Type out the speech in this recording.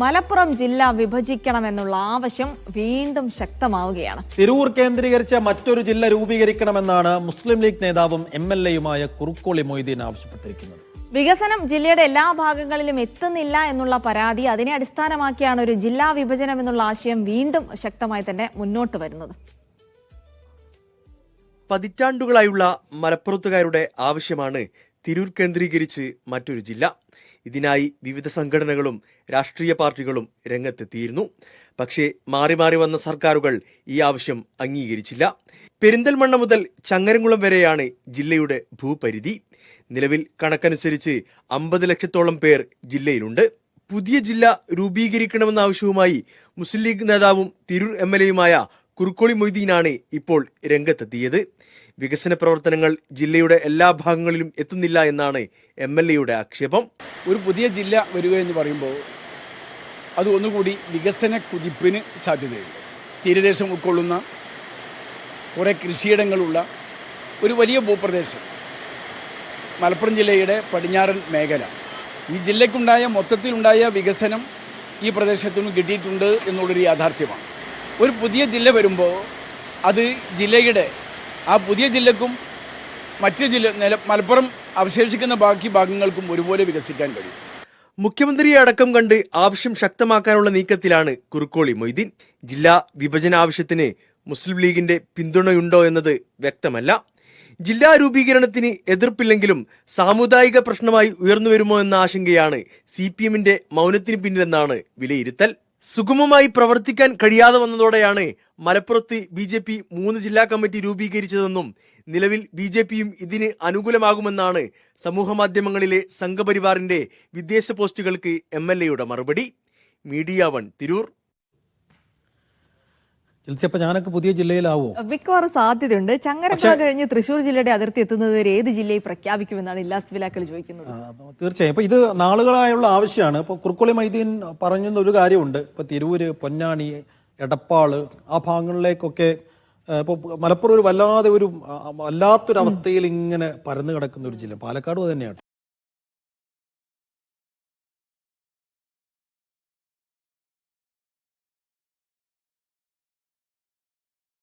മലപ്പുറം ജില്ല വിഭജിക്കണമെന്നുള്ള ആവശ്യം വീണ്ടും ശക്തമാവുകയാണ്. തിരൂർ കേന്ദ്രീകരിച്ച മറ്റൊരു ജില്ല രൂപീകരിക്കണമെന്നാണ് മുസ്ലിം ലീഗ് നേതാവും എം എൽ എയുമായ കുറുക്കോളി മൊയ്തീൻ ആവശ്യപ്പെട്ടിരിക്കുന്നത്. വികസനം ജില്ലയുടെ എല്ലാ ഭാഗങ്ങളിലും എത്തുന്നില്ല എന്നുള്ള പരാതി അതിനെ അടിസ്ഥാനമാക്കിയാണ് ഒരു ജില്ലാ വിഭജനം എന്നുള്ള ആശയം വീണ്ടും ശക്തമായി തന്നെ മുന്നോട്ട് വരുന്നത്. പതിറ്റാണ്ടുകളായുള്ള മലപ്പുറത്തുകാരുടെ ആവശ്യമാണ് തിരൂർ കേന്ദ്രീകരിച്ച് മറ്റൊരു ജില്ല. ഇതിനായി വിവിധ സംഘടനകളും രാഷ്ട്രീയ പാർട്ടികളും രംഗത്തെത്തിയിരുന്നു. പക്ഷേ മാറി മാറി വന്ന സർക്കാരുകൾ ഈ ആവശ്യം അംഗീകരിച്ചില്ല. പെരിന്തൽമണ്ണ മുതൽ ചങ്ങരംകുളം വരെയാണ് ജില്ലയുടെ ഭൂപരിധി. നിലവിൽ കണക്കനുസരിച്ച് അമ്പത് ലക്ഷത്തോളം പേർ ജില്ലയിലുണ്ട്. പുതിയ ജില്ല രൂപീകരിക്കണമെന്ന ആവശ്യവുമായി മുസ്ലിം ലീഗ് നേതാവും തിരൂർ എം എൽ എയുമായ കുറുക്കോളി മൊയ്തീനാണ് ഇപ്പോൾ രംഗത്തെത്തിയത്. വികസന പ്രവർത്തനങ്ങൾ ജില്ലയുടെ എല്ലാ ഭാഗങ്ങളിലും എത്തുന്നില്ല എന്നാണ് എം എൽ എയുടെ ആക്ഷേപം. ഒരു പുതിയ ജില്ല വരിക എന്ന് പറയുമ്പോൾ അത് ഒന്നുകൂടി വികസന കുതിപ്പിന് സാധ്യതയുണ്ട്. തീരദേശം ഉൾക്കൊള്ളുന്ന കുറേ കൃഷിയിടങ്ങളുള്ള ഒരു വലിയ ഭൂപ്രദേശം. മലപ്പുറം ജില്ലയുടെ പടിഞ്ഞാറൻ മേഖല. ഈ ജില്ലയ്ക്കുണ്ടായ മൊത്തത്തിലുണ്ടായ വികസനം ഈ പ്രദേശത്തിനും കിട്ടിയിട്ടുണ്ട് എന്നുള്ളൊരു യാഥാർത്ഥ്യമാണ്. ഒരു പുതിയ ജില്ല വരുമ്പോൾ അത് ജില്ലയുടെ ആ പുതിയ ജില്ലക്കും മറ്റ് ജില്ല നില മലപ്പുറം അവശേഷിക്കുന്ന ബാക്കി ഭാഗങ്ങൾക്കും ഒരുപോലെ വികസിക്കാൻ കഴിയും. മുഖ്യമന്ത്രിയെ അടക്കം കണ്ട് ആവശ്യം ശക്തമാക്കാനുള്ള നീക്കത്തിലാണ് കുറുക്കോളി മൊയ്തീൻ. ജില്ലാ വിഭജന ആവശ്യത്തിന് മുസ്ലിം ലീഗിന്റെ പിന്തുണയുണ്ടോ എന്നത് വ്യക്തമല്ല. ജില്ലാ രൂപീകരണത്തിന് എതിർപ്പില്ലെങ്കിലും സാമുദായിക പ്രശ്നമായി ഉയർന്നു വരുമോ എന്ന ആശങ്കയാണ് സി പി എമ്മിന്റെ മൗനത്തിന് പിന്നിലെന്നാണ് വിലയിരുത്തൽ. സുഗമമായി പ്രവർത്തിക്കാൻ കഴിയാതെ വന്നതോടെയാണ് മലപ്പുറത്ത് ബി ജെ പി മൂന്ന് ജില്ലാ കമ്മിറ്റി രൂപീകരിച്ചതെന്നും നിലവിൽ ബി ജെ പിയും ഇതിന് അനുകൂലമാകുമെന്നാണ് സമൂഹമാധ്യമങ്ങളിലെ സംഘപരിവാറിന്റെ വിദേശ പോസ്റ്റുകൾക്ക് എം എൽ എയുടെ മറുപടി. Media One Tirur. അപ്പൊ ഞാനൊക്കെ പുതിയ ജില്ലയിലാവോ? മിക്കവാറും സാധ്യതയുണ്ട്. ചങ്ങരപ്പുഴ കഴിഞ്ഞ് തൃശൂർ ജില്ലയുടെ അതിർത്തി എത്തുന്നത് വരെ ഏത് ജില്ലയിൽ പ്രഖ്യാപിക്കുമെന്നാണ് ഇല്ലാസ് വിലാക്കൽ ചോദിക്കുന്നത്. തീർച്ചയായും. ഇപ്പൊ ഇത് നാളുകളായുള്ള ആവശ്യമാണ്. ഇപ്പൊ കുറുക്കോളി മൈദീൻ പറഞ്ഞ ഒരു കാര്യമുണ്ട്. ഇപ്പൊ തിരൂര് പൊന്നാനി എടപ്പാൾ ആ ഭാഗങ്ങളിലേക്കൊക്കെ ഇപ്പൊ മലപ്പുറം ഒരു വല്ലാതെ ഒരു വല്ലാത്തൊരവസ്ഥയിൽ വല്ലാത്തൊരു ഇങ്ങനെ പരന്നു കിടക്കുന്ന ഒരു ജില്ല. പാലക്കാട് തന്നെയാണ്.